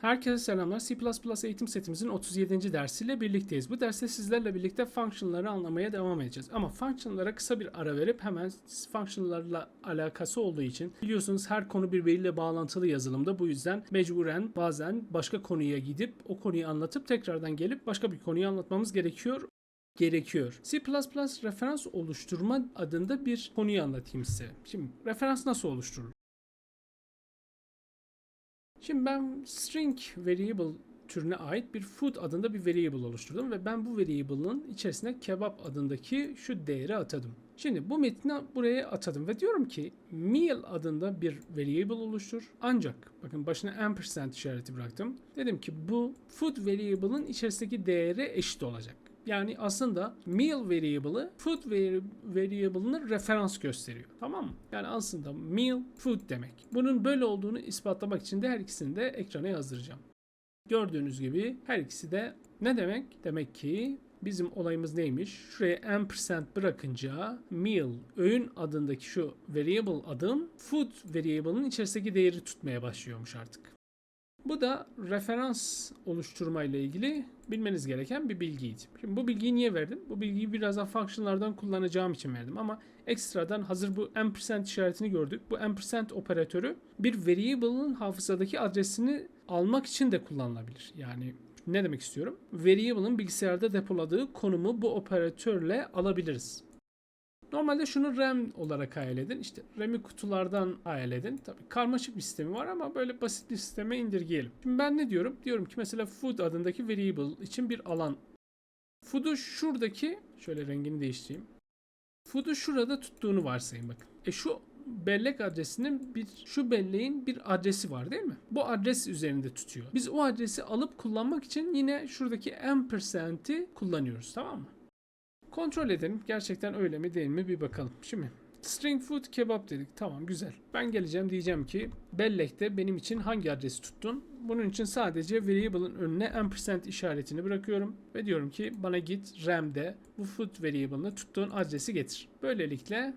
Herkese selamlar. C++ eğitim setimizin 37. dersiyle birlikteyiz. Bu derste sizlerle birlikte function'ları anlamaya devam edeceğiz. Ama function'lara kısa bir ara verip hemen function'larla alakası olduğu için biliyorsunuz her konu birbiriyle bağlantılı yazılımda. Bu yüzden mecburen bazen başka konuya gidip o konuyu anlatıp tekrardan gelip başka bir konuyu anlatmamız gerekiyor gerekiyor. C++ referans oluşturma adında bir konuyu anlatayım size. Şimdi referans nasıl oluşturulur? Şimdi ben string variable türüne ait bir food adında bir variable oluşturdum ve ben bu variable'ın içerisine kebap adındaki şu değeri atadım. Şimdi bu metni buraya atadım ve diyorum ki meal adında bir variable oluştur. Ancak bakın başına ampersand işareti bıraktım. Dedim ki bu food variable'ın içerisindeki değere eşit olacak. Yani aslında meal variable'ı food vari- variable'ını referans gösteriyor. Tamam mı? Yani aslında meal food demek. Bunun böyle olduğunu ispatlamak için de her ikisini de ekrana yazdıracağım. Gördüğünüz gibi her ikisi de ne demek? Demek ki bizim olayımız neymiş? Şuraya ampersand bırakınca meal öğün adındaki şu variable adım food variable'ın içerisindeki değeri tutmaya başlıyormuş artık. Bu da referans oluşturma ile ilgili bilmeniz gereken bir bilgiydi. Şimdi bu bilgiyi niye verdim? Bu bilgiyi birazdan function'lardan kullanacağım için verdim ama ekstradan hazır bu ampersand işaretini gördük. Bu ampersand operatörü bir variable'ın hafızadaki adresini almak için de kullanılabilir. Yani ne demek istiyorum? Variable'ın bilgisayarda depoladığı konumu bu operatörle alabiliriz. Normalde şunu RAM olarak hayal edin. İşte RAM'i kutulardan hayal edin. Tabii karmaşık bir sistemi var ama böyle basit bir sisteme indirgeyelim. Şimdi ben ne diyorum? Diyorum ki mesela food adındaki variable için bir alan. Food'u şuradaki şöyle rengini değiştireyim. Food'u şurada tuttuğunu varsayın bakın. E şu bellek adresinin bir şu belleğin bir adresi var değil mi? Bu adres üzerinde tutuyor. Biz o adresi alıp kullanmak için yine şuradaki ampersand'i kullanıyoruz tamam mı? Kontrol edelim. Gerçekten öyle mi değil mi bir bakalım. Şimdi string food kebap dedik. Tamam güzel. Ben geleceğim diyeceğim ki bellekte benim için hangi adresi tuttun? Bunun için sadece variable'ın önüne ampersand işaretini bırakıyorum ve diyorum ki bana git RAM'de bu food variable'ını tuttuğun adresi getir. Böylelikle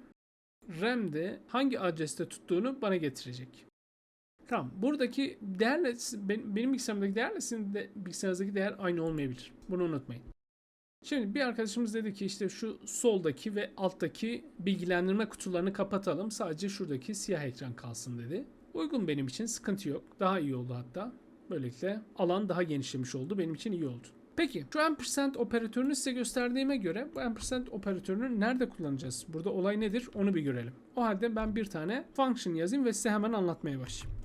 RAM'de hangi adreste tuttuğunu bana getirecek. Tamam. Buradaki değerle benim, bilgisayarımdaki değerle sizin de bilgisayarınızdaki değer aynı olmayabilir. Bunu unutmayın. Şimdi bir arkadaşımız dedi ki işte şu soldaki ve alttaki bilgilendirme kutularını kapatalım. Sadece şuradaki siyah ekran kalsın dedi. Uygun benim için sıkıntı yok. Daha iyi oldu hatta. Böylelikle alan daha genişlemiş oldu. Benim için iyi oldu. Peki şu ampersand operatörünü size gösterdiğime göre bu ampersand operatörünü nerede kullanacağız? Burada olay nedir? Onu bir görelim. O halde ben bir tane function yazayım ve size hemen anlatmaya başlayayım.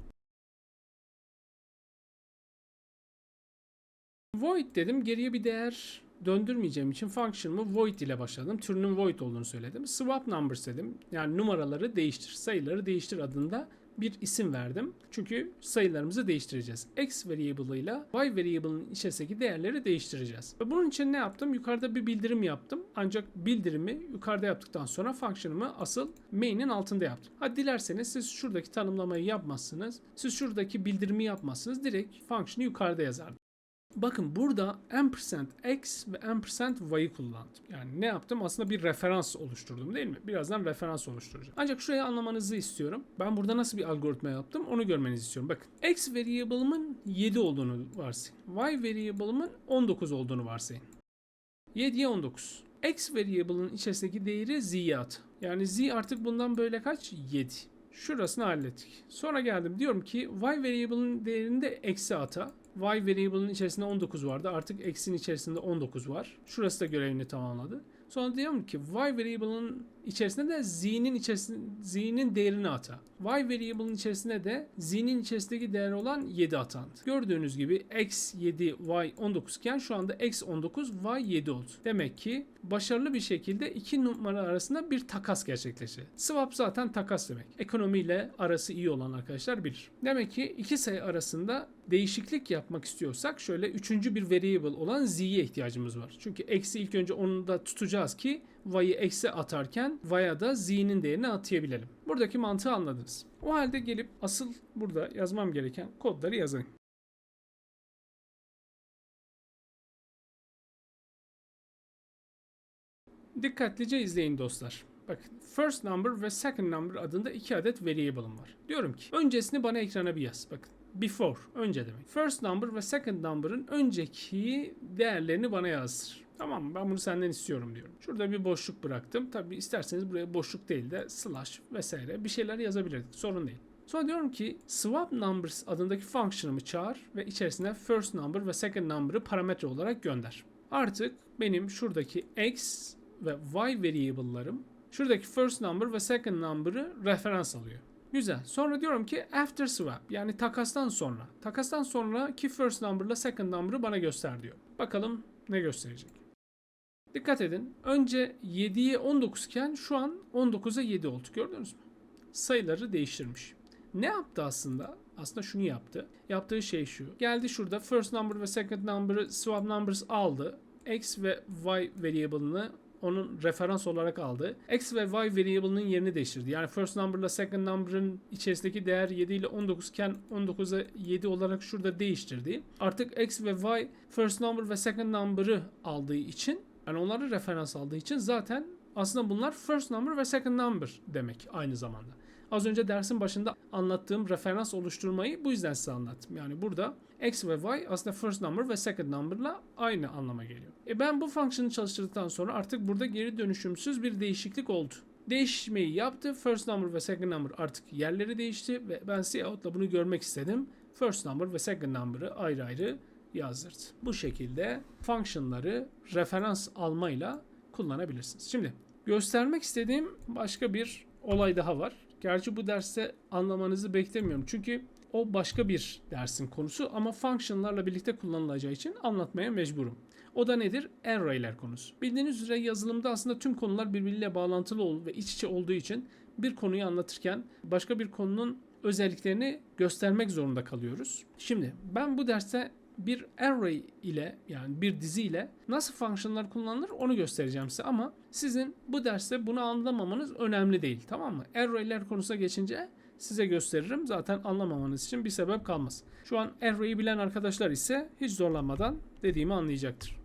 Void dedim. Geriye bir değer döndürmeyeceğim için function'ımı void ile başladım. Türünün void olduğunu söyledim. Swap numbers dedim. Yani numaraları değiştir, sayıları değiştir adında bir isim verdim. Çünkü sayılarımızı değiştireceğiz. X variable ile Y variable'ın içerisindeki değerleri değiştireceğiz. Ve bunun için ne yaptım? Yukarıda bir bildirim yaptım. Ancak bildirimi yukarıda yaptıktan sonra function'ımı asıl main'in altında yaptım. Hadi dilerseniz siz şuradaki tanımlamayı yapmazsınız. Siz şuradaki bildirimi yapmazsınız. Direkt function'ı yukarıda yazardım. Bakın burada ampersand x ve ampersand y'ı kullandım. Yani ne yaptım? Aslında bir referans oluşturdum değil mi? Birazdan referans oluşturacağım. Ancak şuraya anlamanızı istiyorum. Ben burada nasıl bir algoritma yaptım onu görmenizi istiyorum. Bakın x variable'ımın 7 olduğunu varsayın. y variable'ımın 19 olduğunu varsayın. 7'ye 19. x variable'ın içerisindeki değeri z'ye at. Yani z artık bundan böyle kaç? 7. Şurasını hallettik. Sonra geldim diyorum ki y variable'ın değerini de eksi ata y variable'ın içerisinde 19 vardı. Artık x'in içerisinde 19 var. Şurası da görevini tamamladı. Sonra diyorum ki y variable'ın içerisinde de z'nin içerisinde z'nin değerini ata. y variable'ın içerisinde de z'nin içerisindeki değer olan 7 atandı. Gördüğünüz gibi x 7 y 19 iken şu anda x 19 y 7 oldu. Demek ki başarılı bir şekilde iki numara arasında bir takas gerçekleşti. Swap zaten takas demek. Ekonomiyle arası iyi olan arkadaşlar bilir. Demek ki iki sayı arasında değişiklik yapmak istiyorsak şöyle üçüncü bir variable olan z'ye ihtiyacımız var. Çünkü eksi ilk önce onu da tutacağız ki y'ı eksi atarken y'ya da z'nin değerini atayabilelim. Buradaki mantığı anladınız. O halde gelip asıl burada yazmam gereken kodları yazayım. Dikkatlice izleyin dostlar. Bakın first number ve second number adında iki adet variable'ım var. Diyorum ki öncesini bana ekrana bir yaz. Bakın before, önce demek. First number ve second number'ın önceki değerlerini bana yazdır. Tamam mı? Ben bunu senden istiyorum diyorum. Şurada bir boşluk bıraktım. Tabi isterseniz buraya boşluk değil de slash vesaire bir şeyler yazabilirdik. Sorun değil. Sonra diyorum ki swap numbers adındaki function'ımı çağır ve içerisine first number ve second number'ı parametre olarak gönder. Artık benim şuradaki x ve y variable'larım şuradaki first number ve second number'ı referans alıyor. Güzel. Sonra diyorum ki after swap yani takastan sonra. Takastan sonraki first number'la second number'ı bana göster diyor. Bakalım ne gösterecek. Dikkat edin. Önce 7'ye 19 iken şu an 19'a 7 oldu. Gördünüz mü? Sayıları değiştirmiş. Ne yaptı aslında? Aslında şunu yaptı. Yaptığı şey şu. Geldi şurada first number ve second number'ı swap numbers aldı. X ve Y variable'ını onun referans olarak aldı. X ve Y variable'ının yerini değiştirdi. Yani first number ile second number'ın içerisindeki değer 7 ile 19 iken 19'a 7 olarak şurada değiştirdi. Artık X ve Y first number ve second number'ı aldığı için yani onları referans aldığı için zaten aslında bunlar first number ve second number demek aynı zamanda. Az önce dersin başında anlattığım referans oluşturmayı bu yüzden size anlattım. Yani burada x ve y aslında first number ve second number'la aynı anlama geliyor. E ben bu fonksiyonu çalıştırdıktan sonra artık burada geri dönüşümsüz bir değişiklik oldu. Değişmeyi yaptı. First number ve second number artık yerleri değişti ve ben cout'la bunu görmek istedim. First number ve second number'ı ayrı ayrı yazdırdı. Bu şekilde fonksiyonları referans almayla kullanabilirsiniz. Şimdi göstermek istediğim başka bir olay daha var. Gerçi bu derste anlamanızı beklemiyorum. Çünkü o başka bir dersin konusu ama function'larla birlikte kullanılacağı için anlatmaya mecburum. O da nedir? Array'ler konusu. Bildiğiniz üzere yazılımda aslında tüm konular birbiriyle bağlantılı ve iç içe olduğu için bir konuyu anlatırken başka bir konunun özelliklerini göstermek zorunda kalıyoruz. Şimdi ben bu derste bir array ile yani bir dizi ile nasıl fonksiyonlar kullanılır onu göstereceğim size ama sizin bu derste bunu anlamamanız önemli değil tamam mı? Array'ler konusuna geçince size gösteririm. Zaten anlamamanız için bir sebep kalmaz. Şu an array'i bilen arkadaşlar ise hiç zorlanmadan dediğimi anlayacaktır.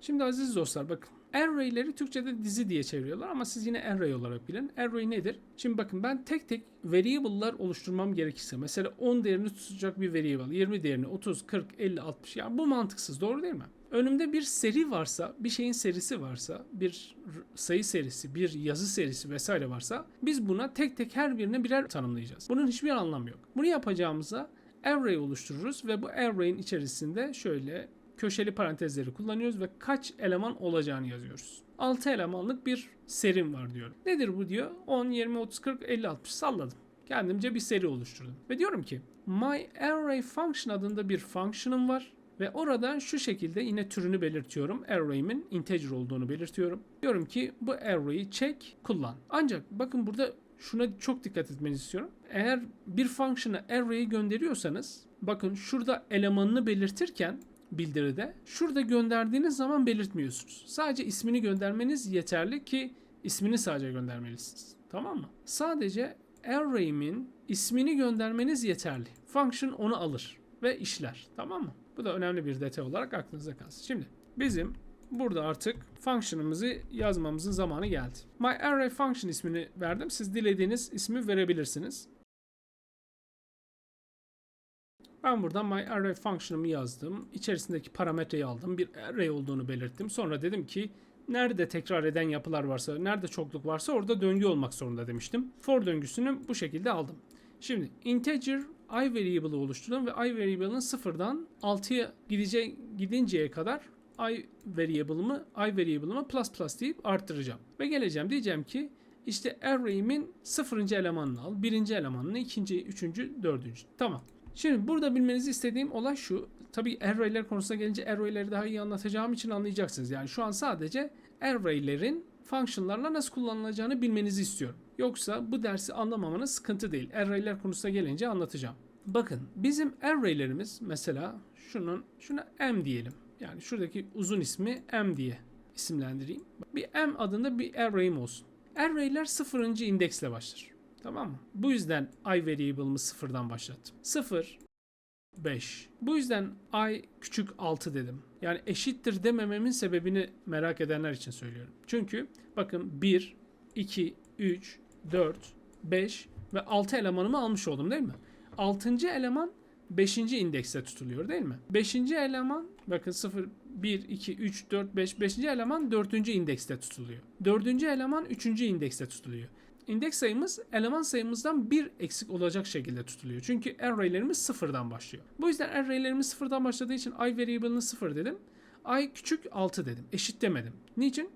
Şimdi aziz dostlar bakın. Array'leri Türkçe'de dizi diye çeviriyorlar ama siz yine array olarak bilin. Array nedir? Şimdi bakın ben tek tek variable'lar oluşturmam gerekirse mesela 10 değerini tutacak bir variable, 20 değerini, 30, 40, 50, 60 yani bu mantıksız doğru değil mi? Önümde bir seri varsa, bir şeyin serisi varsa, bir sayı serisi, bir yazı serisi vesaire varsa biz buna tek tek her birine birer tanımlayacağız. Bunun hiçbir anlamı yok. Bunu yapacağımıza array oluştururuz ve bu array'in içerisinde şöyle köşeli parantezleri kullanıyoruz ve kaç eleman olacağını yazıyoruz. 6 elemanlık bir serim var diyorum. Nedir bu diyor? 10, 20, 30, 40, 50, 60 salladım. Kendimce bir seri oluşturdum. Ve diyorum ki my array function adında bir function'ım var. Ve orada şu şekilde yine türünü belirtiyorum. Array'imin integer olduğunu belirtiyorum. Diyorum ki bu array'i çek, kullan. Ancak bakın burada şuna çok dikkat etmenizi istiyorum. Eğer bir function'a array'i gönderiyorsanız bakın şurada elemanını belirtirken bildiride şurada gönderdiğiniz zaman belirtmiyorsunuz. Sadece ismini göndermeniz yeterli ki ismini sadece göndermelisiniz. Tamam mı? Sadece array'imin ismini göndermeniz yeterli. Function onu alır ve işler. Tamam mı? Bu da önemli bir detay olarak aklınızda kalsın. Şimdi bizim burada artık function'ımızı yazmamızın zamanı geldi. My array function ismini verdim. Siz dilediğiniz ismi verebilirsiniz. Ben buradan my array function'ımı yazdım. İçerisindeki parametreyi aldım. Bir array olduğunu belirttim. Sonra dedim ki nerede tekrar eden yapılar varsa, nerede çokluk varsa orada döngü olmak zorunda demiştim. For döngüsünü bu şekilde aldım. Şimdi integer i variable'ı oluşturdum ve i variable'ın sıfırdan 6'ya gidece gidinceye kadar i variable'ımı i variable'ımı plus plus deyip arttıracağım. Ve geleceğim diyeceğim ki işte array'imin sıfırıncı elemanını al, birinci elemanını, ikinci, üçüncü, dördüncü. Tamam. Şimdi burada bilmenizi istediğim olay şu. Tabii array'ler konusuna gelince array'leri daha iyi anlatacağım için anlayacaksınız. Yani şu an sadece array'lerin function'larla nasıl kullanılacağını bilmenizi istiyorum. Yoksa bu dersi anlamamanız sıkıntı değil. Array'ler konusuna gelince anlatacağım. Bakın bizim array'lerimiz mesela şunun şuna m diyelim. Yani şuradaki uzun ismi m diye isimlendireyim. Bir m adında bir array'im olsun. Array'ler sıfırıncı indeksle başlar. Tamam mı? Bu yüzden i variable'ımı sıfırdan başlattım. 0, 5. Bu yüzden i küçük 6 dedim. Yani eşittir demememin sebebini merak edenler için söylüyorum. Çünkü bakın 1, 2, 3, 4, 5 ve 6 elemanımı almış oldum değil mi? 6. eleman 5. indekste tutuluyor değil mi? 5. eleman bakın 0, 1, 2, 3, 4, 5. 5. eleman 4. indekste tutuluyor. 4. eleman 3. indekste tutuluyor. İndeks sayımız eleman sayımızdan bir eksik olacak şekilde tutuluyor. Çünkü array'lerimiz sıfırdan başlıyor. Bu yüzden array'lerimiz sıfırdan başladığı için i variable'ını sıfır dedim. i küçük 6 dedim. Eşit demedim. Niçin?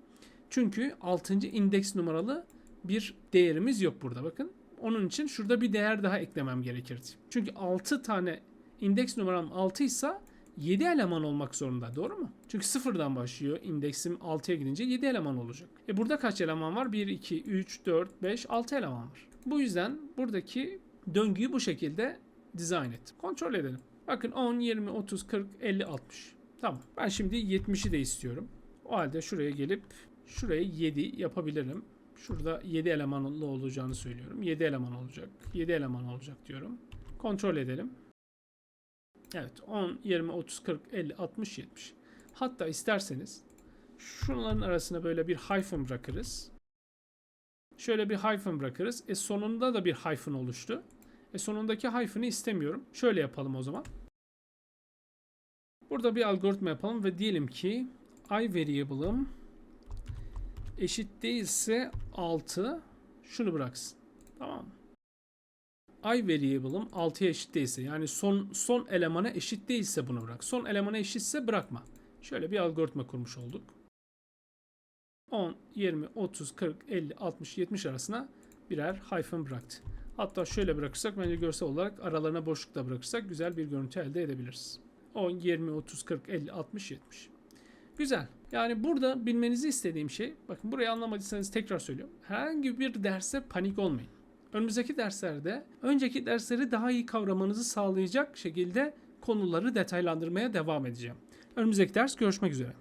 Çünkü 6. indeks numaralı bir değerimiz yok burada bakın. Onun için şurada bir değer daha eklemem gerekirdi. Çünkü 6 tane indeks numaram 6 ise 7 eleman olmak zorunda. Doğru mu? Çünkü sıfırdan başlıyor. İndeksim 6'ya gidince 7 eleman olacak. E burada kaç eleman var? 1, 2, 3, 4, 5, 6 eleman var. Bu yüzden buradaki döngüyü bu şekilde dizayn ettim. Kontrol edelim. Bakın 10, 20, 30, 40, 50, 60. Tamam. Ben şimdi 70'i de istiyorum. O halde şuraya gelip şuraya 7 yapabilirim. Şurada 7 elemanlı olacağını söylüyorum. 7 eleman olacak. 7 eleman olacak diyorum. Kontrol edelim. Evet 10, 20, 30, 40, 50, 60, 70. Hatta isterseniz şunların arasına böyle bir hyphen bırakırız. Şöyle bir hyphen bırakırız. E sonunda da bir hyphen oluştu. E sonundaki hyphen'ı istemiyorum. Şöyle yapalım o zaman. Burada bir algoritma yapalım ve diyelim ki i variable'ım eşit değilse 6 şunu bıraksın. Tamam mı? İ variable'ım 6'ya eşit değilse yani son son elemana eşit değilse bunu bırak. Son elemana eşitse bırakma. Şöyle bir algoritma kurmuş olduk. 10, 20, 30, 40, 50, 60, 70 arasına birer hyphen bıraktı. Hatta şöyle bırakırsak bence görsel olarak aralarına boşluk da bırakırsak güzel bir görüntü elde edebiliriz. 10, 20, 30, 40, 50, 60, 70. Güzel. Yani burada bilmenizi istediğim şey, bakın burayı anlamadıysanız tekrar söylüyorum. Herhangi bir derse panik olmayın. Önümüzdeki derslerde önceki dersleri daha iyi kavramanızı sağlayacak şekilde konuları detaylandırmaya devam edeceğim. Önümüzdeki ders görüşmek üzere.